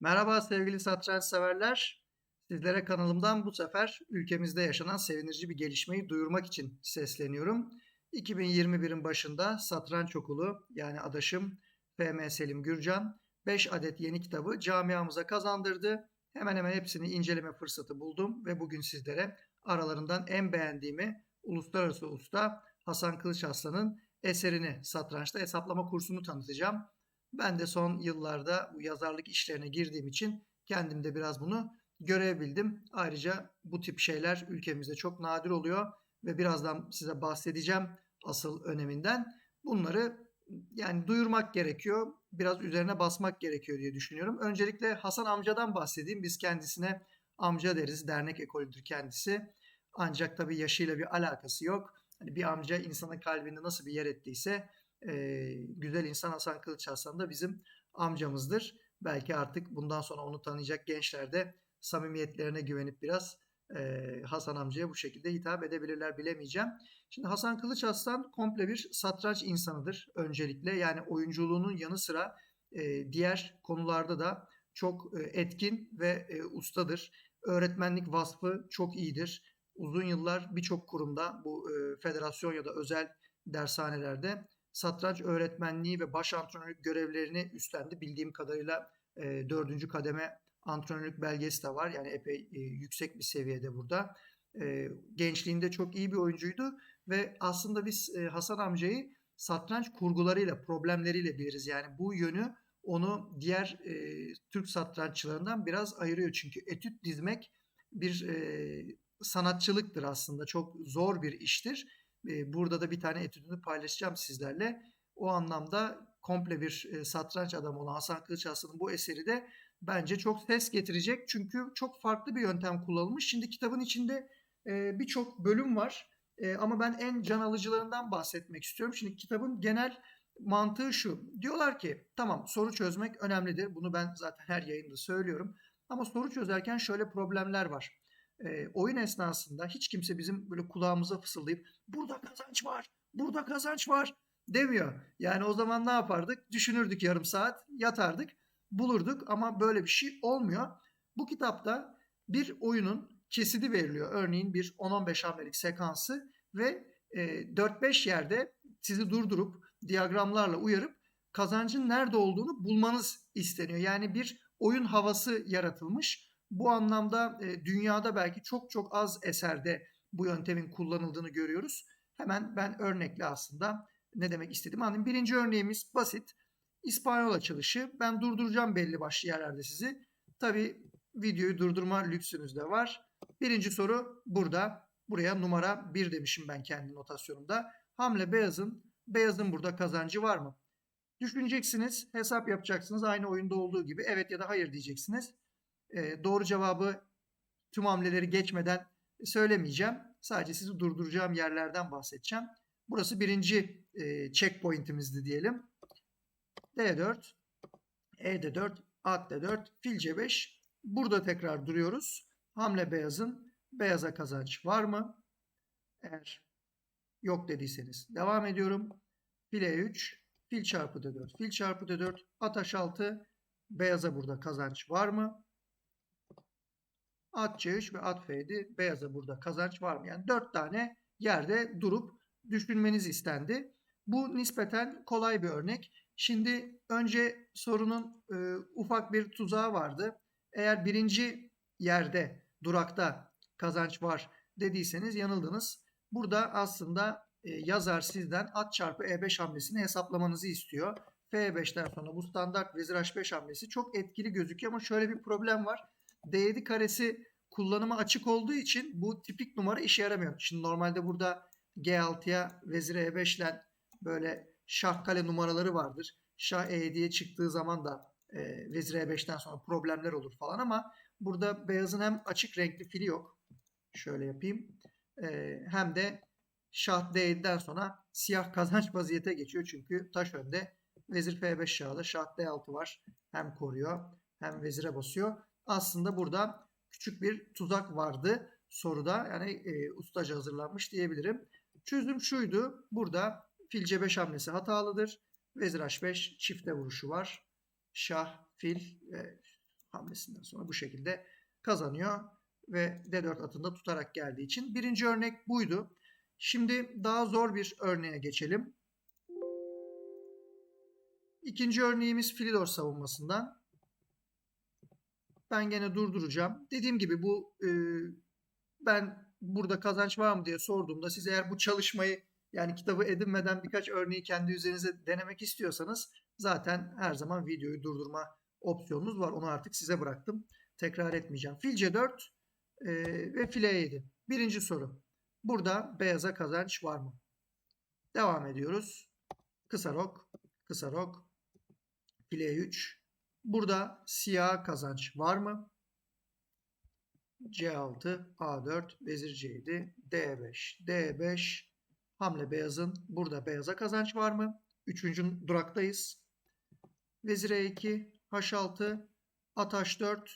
Merhaba sevgili satranç severler. Sizlere kanalımdan bu sefer ülkemizde yaşanan sevindirici bir gelişmeyi duyurmak için sesleniyorum. 2021'in başında Satranç Okulu yani adaşım FM Selim Gürcan 5 adet yeni kitabı camiamıza kazandırdı. Hemen hemen hepsini inceleme fırsatı buldum ve bugün sizlere aralarından en beğendiğimi uluslararası usta Hasan Kılıç Aslan'ın eserini satrançta hesaplama kursunu tanıtacağım. Ben de son yıllarda bu yazarlık işlerine girdiğim için kendimde biraz bunu görebildim. Ayrıca bu tip şeyler ülkemizde çok nadir oluyor ve birazdan size bahsedeceğim asıl öneminden. Bunları yani duyurmak gerekiyor, biraz üzerine basmak gerekiyor diye düşünüyorum. Öncelikle Hasan amcadan bahsedeyim. Biz kendisine amca deriz, dernek ekolüdür kendisi. Ancak tabii yaşıyla bir alakası yok. Hani bir amca insanın kalbinde nasıl bir yer ettiyse e, güzel insan Hasan Kılıç Hasan da bizim amcamızdır. Belki artık bundan sonra onu tanıyacak gençler de samimiyetlerine güvenip biraz e, Hasan amcaya bu şekilde hitap edebilirler bilemeyeceğim. Şimdi Hasan Kılıç Aslan komple bir satranç insanıdır öncelikle. Yani oyunculuğunun yanı sıra e, diğer konularda da çok e, etkin ve e, ustadır. Öğretmenlik vasfı çok iyidir. Uzun yıllar birçok kurumda bu e, federasyon ya da özel dershanelerde satranç öğretmenliği ve baş antrenörlük görevlerini üstlendi. Bildiğim kadarıyla e, dördüncü kademe antrenörlük belgesi de var. Yani epey e, yüksek bir seviyede burada. E, gençliğinde çok iyi bir oyuncuydu ve aslında biz e, Hasan amcayı satranç kurgularıyla, problemleriyle biliriz. Yani bu yönü onu diğer e, Türk satranççılarından biraz ayırıyor. Çünkü etüt dizmek bir e, sanatçılıktır aslında. Çok zor bir iştir burada da bir tane etüdünü paylaşacağım sizlerle. O anlamda komple bir satranç adamı olan Hasan Kılıç Aslan'ın bu eseri de bence çok ses getirecek. Çünkü çok farklı bir yöntem kullanılmış. Şimdi kitabın içinde birçok bölüm var. Ama ben en can alıcılarından bahsetmek istiyorum. Şimdi kitabın genel mantığı şu. Diyorlar ki tamam soru çözmek önemlidir. Bunu ben zaten her yayında söylüyorum. Ama soru çözerken şöyle problemler var e, oyun esnasında hiç kimse bizim böyle kulağımıza fısıldayıp burada kazanç var, burada kazanç var demiyor. Yani o zaman ne yapardık? Düşünürdük yarım saat, yatardık, bulurduk ama böyle bir şey olmuyor. Bu kitapta bir oyunun kesidi veriliyor. Örneğin bir 10-15 hamlelik sekansı ve e, 4-5 yerde sizi durdurup diyagramlarla uyarıp kazancın nerede olduğunu bulmanız isteniyor. Yani bir oyun havası yaratılmış bu anlamda e, dünyada belki çok çok az eserde bu yöntemin kullanıldığını görüyoruz. Hemen ben örnekle aslında ne demek istediğimi anlayayım. Birinci örneğimiz basit. İspanyol açılışı. Ben durduracağım belli başlı yerlerde sizi. Tabi videoyu durdurma lüksünüz de var. Birinci soru burada. Buraya numara 1 demişim ben kendi notasyonumda. Hamle beyazın. Beyazın burada kazancı var mı? Düşüneceksiniz, hesap yapacaksınız. Aynı oyunda olduğu gibi evet ya da hayır diyeceksiniz. E, doğru cevabı tüm hamleleri geçmeden söylemeyeceğim. Sadece sizi durduracağım yerlerden bahsedeceğim. Burası birinci e, checkpoint'imizdi diyelim. D4, E4, at D4, fil C5. Burada tekrar duruyoruz. Hamle beyazın. Beyaza kazanç var mı? Eğer yok dediyseniz devam ediyorum. Fil E3, fil çarpı D4, fil çarpı D4, at H6. Beyaza burada kazanç var mı? At C3 ve at F7 beyaza burada kazanç var mı? Yani 4 tane yerde durup düşünmeniz istendi. Bu nispeten kolay bir örnek. Şimdi önce sorunun e, ufak bir tuzağı vardı. Eğer birinci yerde durakta kazanç var dediyseniz yanıldınız. Burada aslında e, yazar sizden at çarpı E5 hamlesini hesaplamanızı istiyor. F5'ten sonra bu standart vezir H5 hamlesi çok etkili gözüküyor ama şöyle bir problem var. D7 karesi kullanıma açık olduğu için bu tipik numara işe yaramıyor. Şimdi normalde burada G6'ya vezir E5 ile böyle şah kale numaraları vardır. Şah E7'ye çıktığı zaman da e, vezir E5'ten sonra problemler olur falan ama burada beyazın hem açık renkli fili yok. Şöyle yapayım. E, hem de şah D7'den sonra siyah kazanç vaziyete geçiyor. Çünkü taş önde vezir F5 şahı şah D6 var. Hem koruyor hem vezire basıyor aslında burada küçük bir tuzak vardı soruda. Yani e, ustaca hazırlanmış diyebilirim. Çözüm şuydu. Burada fil C5 hamlesi hatalıdır. Vezir H5 çifte vuruşu var. Şah, fil ve hamlesinden sonra bu şekilde kazanıyor ve D4 atında tutarak geldiği için. Birinci örnek buydu. Şimdi daha zor bir örneğe geçelim. İkinci örneğimiz Filidor savunmasından. Ben gene durduracağım. Dediğim gibi bu e, ben burada kazanç var mı diye sorduğumda siz eğer bu çalışmayı yani kitabı edinmeden birkaç örneği kendi üzerinize denemek istiyorsanız zaten her zaman videoyu durdurma opsiyonunuz var. Onu artık size bıraktım. Tekrar etmeyeceğim. Fil C4 e, ve file 7. Birinci soru. Burada beyaza kazanç var mı? Devam ediyoruz. Kısa rok, kısa rok, file 3. Burada siyah kazanç var mı? C6, A4, vezir C7, D5, D5. Hamle beyazın. Burada beyaza kazanç var mı? Üçüncü duraktayız. Vezir E2, H6, at H4,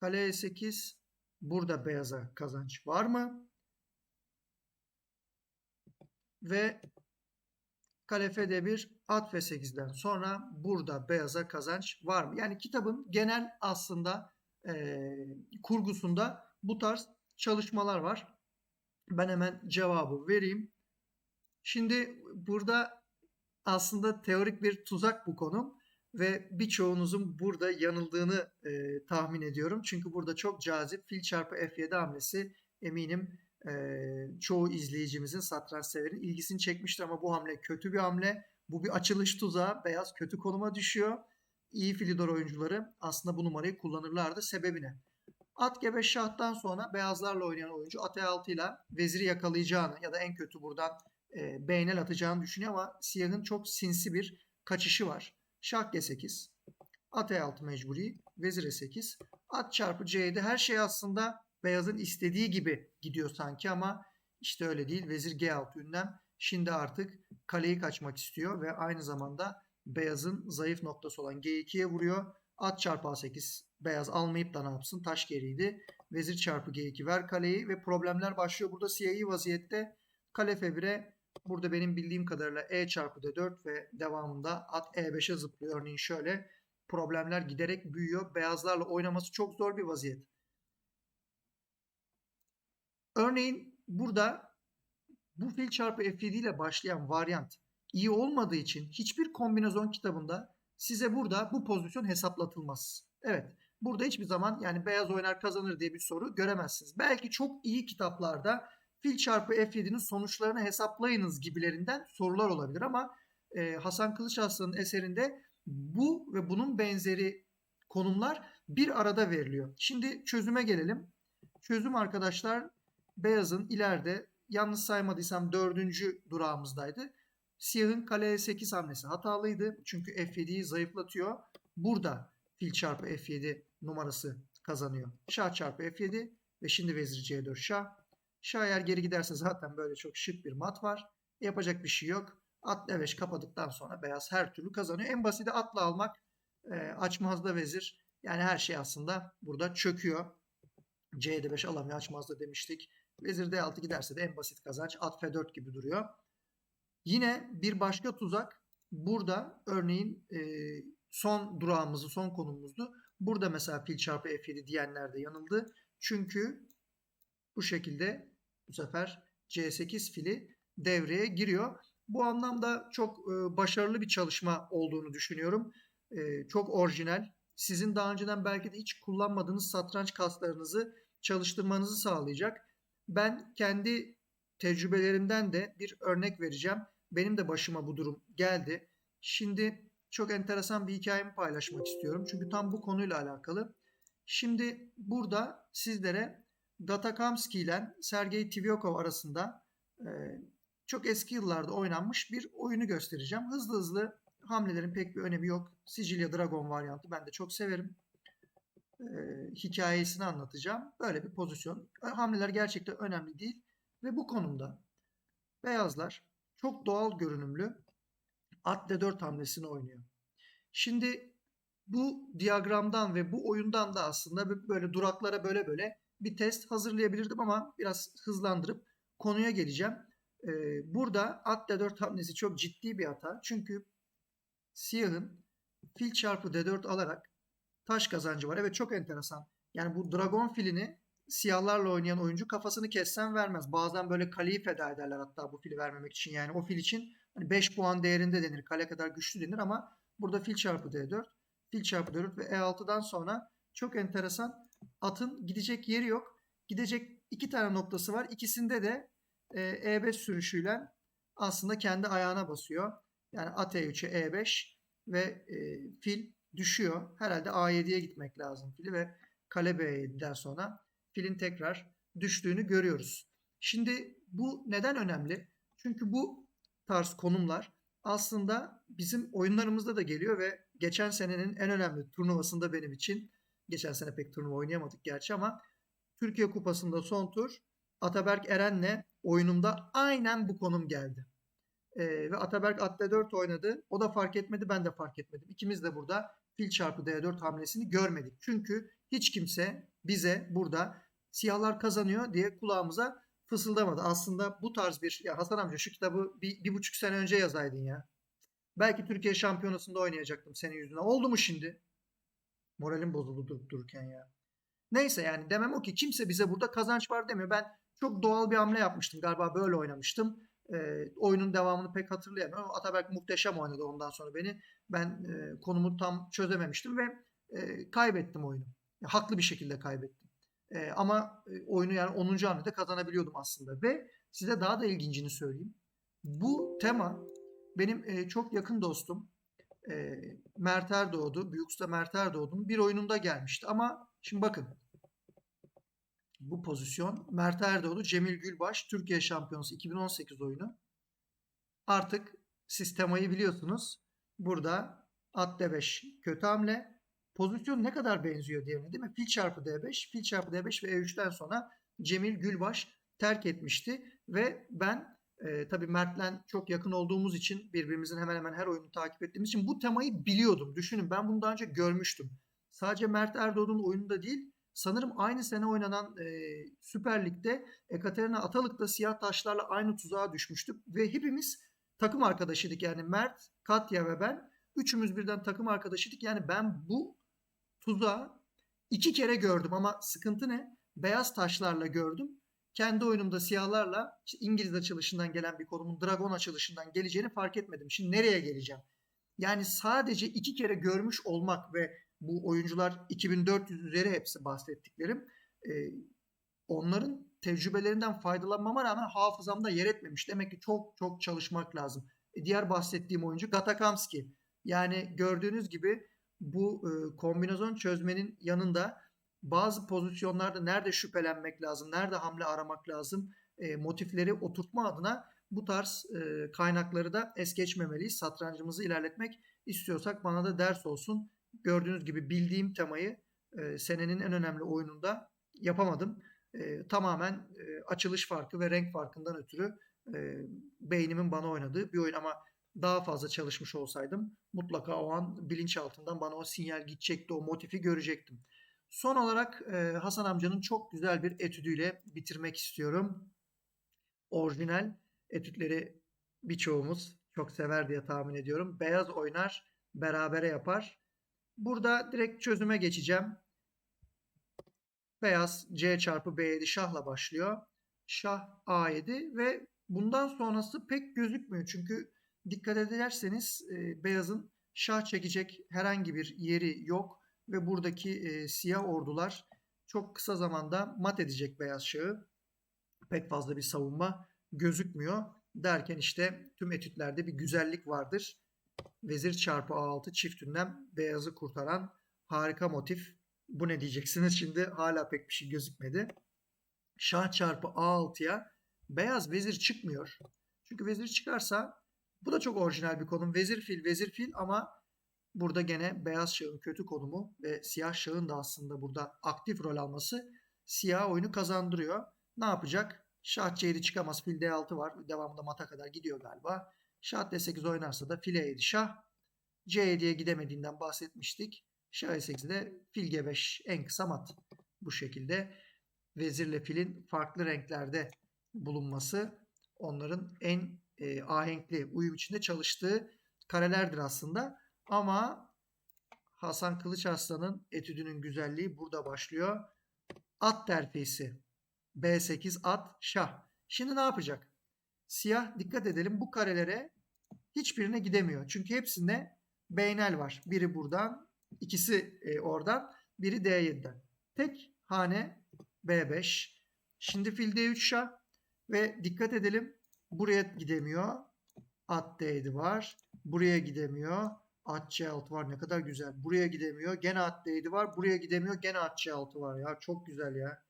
kale E8. Burada beyaza kazanç var mı? Ve kale F'de1, at F8'den sonra burada beyaza kazanç var mı? Yani kitabın genel aslında e, kurgusunda bu tarz çalışmalar var. Ben hemen cevabı vereyim. Şimdi burada aslında teorik bir tuzak bu konu ve birçoğunuzun burada yanıldığını e, tahmin ediyorum. Çünkü burada çok cazip fil çarpı F7 hamlesi eminim e, çoğu izleyicimizin satranç severin ilgisini çekmiştir ama bu hamle kötü bir hamle. Bu bir açılış tuzağı. Beyaz kötü konuma düşüyor. İyi filidor oyuncuları aslında bu numarayı kullanırlardı. Sebebi ne? At G5 şahtan sonra beyazlarla oynayan oyuncu at E6 ile veziri yakalayacağını ya da en kötü buradan e, beynel atacağını düşünüyor ama siyahın çok sinsi bir kaçışı var. Şah G8, at E6 mecburi, vezir E8, at çarpı C7 her şey aslında beyazın istediği gibi gidiyor sanki ama işte öyle değil. Vezir G6 ünlem şimdi artık kaleyi kaçmak istiyor ve aynı zamanda beyazın zayıf noktası olan G2'ye vuruyor. At çarpı A8 beyaz almayıp da ne yapsın? Taş geriydi. Vezir çarpı G2 ver kaleyi ve problemler başlıyor. Burada siyahi vaziyette kale F1'e burada benim bildiğim kadarıyla E çarpı D4 ve devamında at E5'e zıplıyor. Örneğin şöyle problemler giderek büyüyor. Beyazlarla oynaması çok zor bir vaziyet. Örneğin burada bu fil çarpı F7 ile başlayan varyant iyi olmadığı için hiçbir kombinasyon kitabında size burada bu pozisyon hesaplatılmaz. Evet burada hiçbir zaman yani beyaz oynar kazanır diye bir soru göremezsiniz. Belki çok iyi kitaplarda fil çarpı F7'nin sonuçlarını hesaplayınız gibilerinden sorular olabilir ama e, Hasan Kılıçarslan'ın eserinde bu ve bunun benzeri konumlar bir arada veriliyor. Şimdi çözüme gelelim. Çözüm arkadaşlar beyazın ileride yalnız saymadıysam dördüncü durağımızdaydı. Siyahın kaleye 8 hamlesi hatalıydı. Çünkü F7'yi zayıflatıyor. Burada fil çarpı F7 numarası kazanıyor. Şah çarpı F7 ve şimdi vezir C4 şah. Şah eğer geri giderse zaten böyle çok şık bir mat var. Yapacak bir şey yok. At E5 kapadıktan sonra beyaz her türlü kazanıyor. En basiti atla almak. E, açmazda vezir. Yani her şey aslında burada çöküyor. C5 alamıyor açmazda demiştik. Vezir D6 giderse de en basit kazanç at F4 gibi duruyor. Yine bir başka tuzak burada örneğin e, son durağımızı, son konumuzdu. Burada mesela fil çarpı F7 diyenler de yanıldı. Çünkü bu şekilde bu sefer C8 fili devreye giriyor. Bu anlamda çok e, başarılı bir çalışma olduğunu düşünüyorum. E, çok orijinal. Sizin daha önceden belki de hiç kullanmadığınız satranç kaslarınızı çalıştırmanızı sağlayacak. Ben kendi tecrübelerimden de bir örnek vereceğim. Benim de başıma bu durum geldi. Şimdi çok enteresan bir hikayemi paylaşmak istiyorum. Çünkü tam bu konuyla alakalı. Şimdi burada sizlere Datakamski ile Sergey Tivyokov arasında e, çok eski yıllarda oynanmış bir oyunu göstereceğim. Hızlı hızlı hamlelerin pek bir önemi yok. Sicilya Dragon varyantı ben de çok severim. E, hikayesini anlatacağım. Böyle bir pozisyon. Hamleler gerçekten önemli değil. Ve bu konumda beyazlar çok doğal görünümlü at D4 hamlesini oynuyor. Şimdi bu diyagramdan ve bu oyundan da aslında böyle duraklara böyle böyle bir test hazırlayabilirdim ama biraz hızlandırıp konuya geleceğim. Burada at D4 hamlesi çok ciddi bir hata. Çünkü siyahın fil çarpı D4 alarak taş kazancı var. Evet çok enteresan. Yani bu dragon filini siyahlarla oynayan oyuncu kafasını kessen vermez. Bazen böyle kaleyi feda ederler hatta bu fili vermemek için. Yani o fil için hani 5 puan değerinde denir. Kale kadar güçlü denir ama burada fil çarpı D4, fil çarpı D4 ve E6'dan sonra çok enteresan atın gidecek yeri yok. Gidecek iki tane noktası var. İkisinde de e, E5 sürüşüyle aslında kendi ayağına basıyor. Yani at E3'e E5 ve e, fil düşüyor. Herhalde A7'ye gitmek lazım fili ve kale B7'den sonra filin tekrar düştüğünü görüyoruz. Şimdi bu neden önemli? Çünkü bu tarz konumlar aslında bizim oyunlarımızda da geliyor ve geçen senenin en önemli turnuvasında benim için geçen sene pek turnuva oynayamadık gerçi ama Türkiye Kupası'nda son tur Ataberk Eren'le oyunumda aynen bu konum geldi. Ee, ve Ataberk at D4 oynadı. O da fark etmedi, ben de fark etmedim. İkimiz de burada fil çarpı D4 hamlesini görmedik. Çünkü hiç kimse bize burada siyahlar kazanıyor diye kulağımıza fısıldamadı. Aslında bu tarz bir ya Hasan amca şu kitabı bir, bir buçuk sene önce yazaydın ya. Belki Türkiye şampiyonasında oynayacaktım senin yüzüne. Oldu mu şimdi? Moralim bozuldu durup dururken ya. Neyse yani demem o ki kimse bize burada kazanç var demiyor. Ben çok doğal bir hamle yapmıştım. Galiba böyle oynamıştım. E, oyunun devamını pek hatırlayamıyorum. Ataberk muhteşem oynadı ondan sonra beni. Ben e, konumu tam çözememiştim ve e, kaybettim oyunu. Haklı bir şekilde kaybettim. E, ama e, oyunu yani 10. hamlede kazanabiliyordum aslında. Ve size daha da ilgincini söyleyeyim. Bu tema benim e, çok yakın dostum e, Mert Erdoğdu, Büyük Usta Mert Erdoğdu'nun bir oyununda gelmişti. Ama şimdi bakın bu pozisyon Mert Erdoğdu, Cemil Gülbaş Türkiye Şampiyonası 2018 oyunu. Artık siz temayı biliyorsunuz. Burada at D5 kötü hamle. Pozisyon ne kadar benziyor diğerine değil mi? Fil çarpı D5, fil çarpı D5 ve E3'ten sonra Cemil Gülbaş terk etmişti. Ve ben e, tabii Mert'le çok yakın olduğumuz için birbirimizin hemen hemen her oyunu takip ettiğimiz için bu temayı biliyordum. Düşünün ben bunu daha önce görmüştüm. Sadece Mert Erdoğan'ın oyununda değil sanırım aynı sene oynanan e, Süper Lig'de Ekaterina Atalık da siyah taşlarla aynı tuzağa düşmüştük. Ve hepimiz takım arkadaşıydık. Yani Mert, Katya ve ben. Üçümüz birden takım arkadaşıydık. Yani ben bu tuzağı iki kere gördüm ama sıkıntı ne? Beyaz taşlarla gördüm. Kendi oyunumda siyahlarla işte İngiliz açılışından gelen bir konumun Dragon açılışından geleceğini fark etmedim. Şimdi nereye geleceğim? Yani sadece iki kere görmüş olmak ve bu oyuncular 2400 üzeri hepsi bahsettiklerim. E, onların tecrübelerinden faydalanmama rağmen hafızamda yer etmemiş. Demek ki çok çok çalışmak lazım. E, diğer bahsettiğim oyuncu Gatakamski. Yani gördüğünüz gibi bu e, kombinasyon çözmenin yanında bazı pozisyonlarda nerede şüphelenmek lazım, nerede hamle aramak lazım, e, motifleri oturtma adına bu tarz e, kaynakları da es geçmemeliyiz. Satrancımızı ilerletmek istiyorsak bana da ders olsun. Gördüğünüz gibi bildiğim temayı e, senenin en önemli oyununda yapamadım. E, tamamen e, açılış farkı ve renk farkından ötürü e, beynimin bana oynadığı bir oyun ama daha fazla çalışmış olsaydım mutlaka o an bilinçaltından bana o sinyal gidecekti, o motifi görecektim. Son olarak e, Hasan amcanın çok güzel bir etüdüyle bitirmek istiyorum. Orijinal etütleri birçoğumuz çok sever diye tahmin ediyorum. Beyaz oynar, berabere yapar. Burada direkt çözüme geçeceğim. Beyaz C çarpı B7 şahla başlıyor. Şah A7 ve bundan sonrası pek gözükmüyor. Çünkü dikkat ederseniz e, beyazın şah çekecek herhangi bir yeri yok. Ve buradaki e, siyah ordular çok kısa zamanda mat edecek beyaz şahı. Pek fazla bir savunma gözükmüyor. Derken işte tüm etütlerde bir güzellik vardır. Vezir çarpı A6 çift beyazı kurtaran harika motif. Bu ne diyeceksiniz şimdi hala pek bir şey gözükmedi. Şah çarpı A6'ya beyaz vezir çıkmıyor. Çünkü vezir çıkarsa bu da çok orijinal bir konum. Vezir fil vezir fil ama burada gene beyaz şahın kötü konumu ve siyah şahın da aslında burada aktif rol alması siyah oyunu kazandırıyor. Ne yapacak? Şah C7 çıkamaz. Fil D6 var. Devamında mata kadar gidiyor galiba. Şah D8 oynarsa da file 7 şah. C7'ye gidemediğinden bahsetmiştik. Şah E8'de fil G5 en kısa mat. Bu şekilde vezirle filin farklı renklerde bulunması onların en e, ahenkli uyum içinde çalıştığı karelerdir aslında. Ama Hasan Kılıç Arslan'ın etüdünün güzelliği burada başlıyor. At terfisi. B8 at şah. Şimdi ne yapacak? Siyah dikkat edelim bu karelere hiçbirine gidemiyor. Çünkü hepsinde beynel var. Biri buradan, ikisi e, oradan, biri D7'den. Tek hane B5. Şimdi fil D3 şah ve dikkat edelim buraya gidemiyor. At D7 var. Buraya gidemiyor. At C6 var. Ne kadar güzel. Buraya gidemiyor. Gene at D7 var. Buraya gidemiyor. Gene at C6 var ya. Çok güzel ya.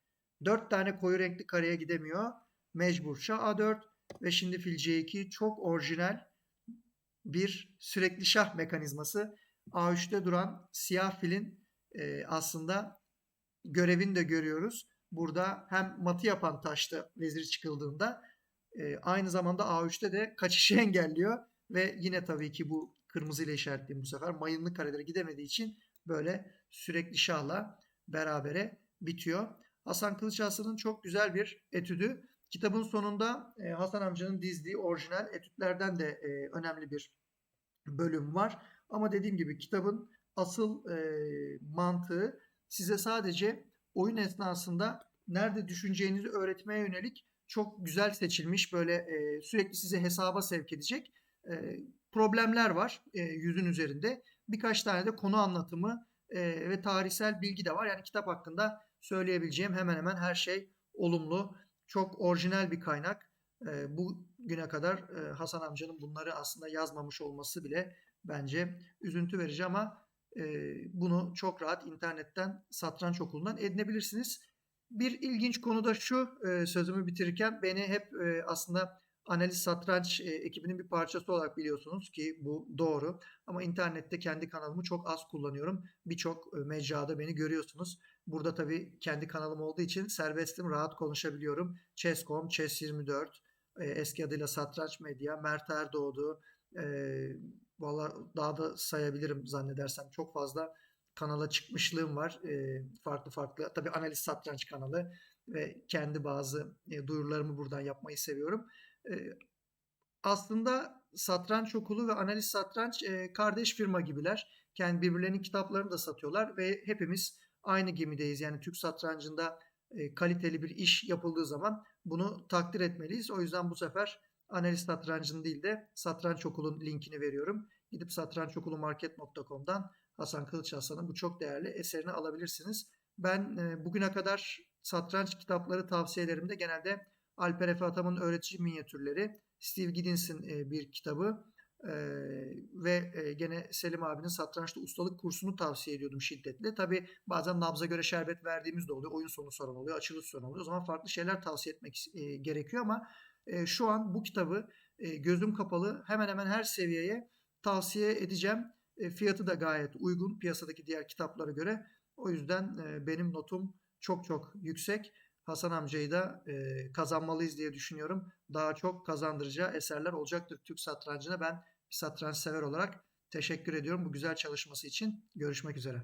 4 tane koyu renkli kareye gidemiyor. Mecbur şah A4 ve şimdi fil C2 çok orijinal bir sürekli şah mekanizması. A3'te duran siyah filin e, aslında görevini de görüyoruz. Burada hem matı yapan taşta vezir çıkıldığında e, aynı zamanda A3'te de kaçışı engelliyor ve yine tabii ki bu kırmızı ile işaretleyeyim bu sefer mayınlı karelere gidemediği için böyle sürekli şahla berabere bitiyor. Hasan Kılıç Aslan'ın çok güzel bir etüdü. Kitabın sonunda e, Hasan amcanın dizdiği orijinal etütlerden de e, önemli bir bölüm var. Ama dediğim gibi kitabın asıl e, mantığı size sadece oyun esnasında nerede düşüneceğinizi öğretmeye yönelik çok güzel seçilmiş böyle e, sürekli sizi hesaba sevk edecek e, problemler var e, yüzün üzerinde. Birkaç tane de konu anlatımı e, ve tarihsel bilgi de var. Yani kitap hakkında söyleyebileceğim hemen hemen her şey olumlu. Çok orijinal bir kaynak. E, bugüne kadar e, Hasan amcanın bunları aslında yazmamış olması bile bence üzüntü verici ama e, bunu çok rahat internetten satranç okulundan edinebilirsiniz. Bir ilginç konu da şu e, sözümü bitirirken beni hep e, aslında analiz satranç e, ekibinin bir parçası olarak biliyorsunuz ki bu doğru. Ama internette kendi kanalımı çok az kullanıyorum. Birçok e, mecrada beni görüyorsunuz. Burada tabii kendi kanalım olduğu için serbestim, rahat konuşabiliyorum. Chess.com, Chess24, e, eski adıyla Satranç Medya, Mert Erdoğdu, e, valla daha da sayabilirim zannedersem. Çok fazla kanala çıkmışlığım var. E, farklı farklı. Tabii analiz satranç kanalı ve kendi bazı e, duyurularımı buradan yapmayı seviyorum. E, aslında satranç okulu ve analiz satranç e, kardeş firma gibiler. Kendi birbirlerinin kitaplarını da satıyorlar ve hepimiz aynı gemideyiz. Yani Türk satrancında e, kaliteli bir iş yapıldığı zaman bunu takdir etmeliyiz. O yüzden bu sefer analiz satrancın değil de satranç okulun linkini veriyorum. Gidip satrançokulumarket.com'dan Hasan Kılıç Hasan'ın bu çok değerli eserini alabilirsiniz. Ben e, bugüne kadar satranç kitapları tavsiyelerimde genelde Alper Efe Ataman'ın öğretici minyatürleri, Steve Giddins'in e, bir kitabı e, ve e, gene Selim abinin satrançta ustalık kursunu tavsiye ediyordum şiddetle. Tabi bazen nabza göre şerbet verdiğimiz de oluyor. Oyun sonu sorun oluyor, açılış sorun oluyor. O zaman farklı şeyler tavsiye etmek e, gerekiyor ama e, şu an bu kitabı e, gözüm kapalı hemen hemen her seviyeye tavsiye edeceğim. E, fiyatı da gayet uygun piyasadaki diğer kitaplara göre. O yüzden e, benim notum çok çok yüksek. Hasan amcayı da e, kazanmalıyız diye düşünüyorum. Daha çok kazandıracağı eserler olacaktır Türk satrancına. Ben bir satranç sever olarak teşekkür ediyorum bu güzel çalışması için. Görüşmek üzere.